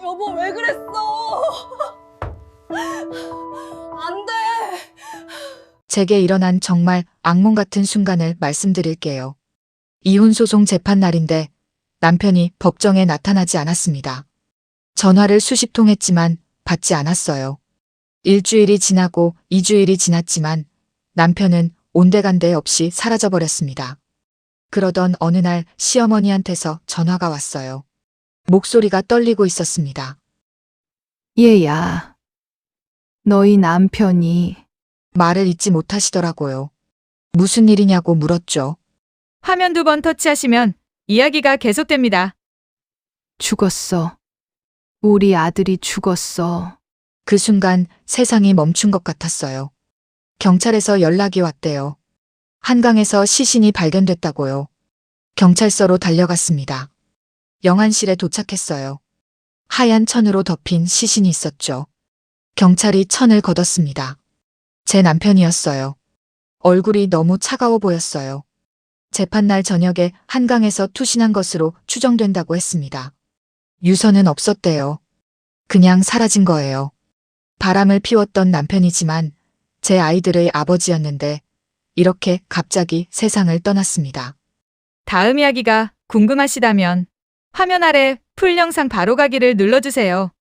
여보 왜 그랬어? 안 돼. 제게 일어난 정말 악몽 같은 순간을 말씀드릴게요. 이혼소송 재판 날인데 남편이 법정에 나타나지 않았습니다. 전화를 수십 통 했지만 받지 않았어요. 일주일이 지나고 이주일이 지났지만 남편은 온데간데 없이 사라져버렸습니다. 그러던 어느 날 시어머니한테서 전화가 왔어요. 목소리가 떨리고 있었습니다. 얘야, 너희 남편이 말을 잊지 못하시더라고요. 무슨 일이냐고 물었죠. 화면 두 번 터치하시면 이야기가 계속됩니다. 죽었어. 우리 아들이 죽었어. 그 순간 세상이 멈춘 것 같았어요. 경찰에서 연락이 왔대요. 한강에서 시신이 발견됐다고요. 경찰서로 달려갔습니다. 영안실에 도착했어요. 하얀 천으로 덮인 시신이 있었죠. 경찰이 천을 걷었습니다. 제 남편이었어요. 얼굴이 너무 차가워 보였어요. 재판날 저녁에 한강에서 투신한 것으로 추정된다고 했습니다. 유서는 없었대요. 그냥 사라진 거예요. 바람을 피웠던 남편이지만 제 아이들의 아버지였는데 이렇게 갑자기 세상을 떠났습니다. 다음 이야기가 궁금하시다면 화면 아래 풀 영상 바로 가기를 눌러주세요.